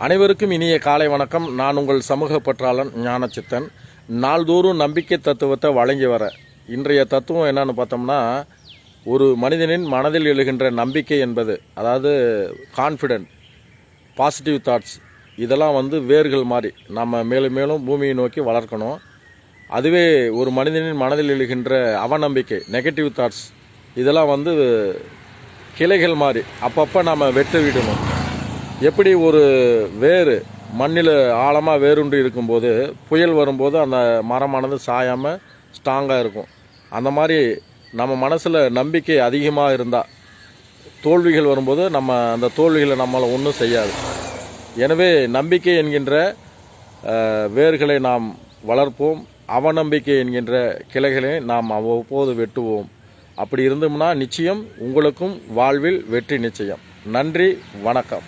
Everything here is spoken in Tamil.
அனைவருக்கும் இனிய காலை வணக்கம். நான் உங்கள் சமூக பற்றாளன் ஞானச்சித்தன். நாள்தோறும் நம்பிக்கை தத்துவத்தை வழங்கி வர. இன்றைய தத்துவம் என்னன்னு பார்த்தோம்னா ஒரு மனிதனின் மனதில் எழுகின்ற நம்பிக்கை என்பது. அதாவது கான்ஃபிடென்ட் பாசிட்டிவ் தாட்ஸ் இதெல்லாம் வந்து வேர்கள் மாதிரி நம்ம மேலும் மேலும் பூமியை நோக்கி வளர்க்கணும். அதுவே ஒரு மனிதனின் மனதில் எழுகின்ற அவநம்பிக்கை நெகட்டிவ் தாட்ஸ் இதெல்லாம் வந்து கிளைகள் மாதிரி அப்பப்போ நம்ம வெட்ட விடணும். எப்படி ஒரு வேர் மண்ணில் ஆழமாக வேருண்டு இருக்கும்போது புயல் வரும்போது அந்த மரமானது சாயாமல் ஸ்ட்ராங்காக இருக்கும். அந்த மாதிரி நம்ம மனசில் நம்பிக்கை அதிகமாக இருந்தால் தோல்விகள் வரும்போது நம்ம அந்த தோல்விகளை நம்மளை ஒன்றும் செய்யாது. எனவே நம்பிக்கை என்கின்ற வேர்களை நாம் வளர்ப்போம். அவநம்பிக்கை என்கின்ற கிளைகளை நாம் அவ்வப்போது வெட்டுவோம். அப்படி இருந்தோம்னா நிச்சயம் உங்களுக்கும் வாழ்வில் வெற்றி நிச்சயம். நன்றி வணக்கம்.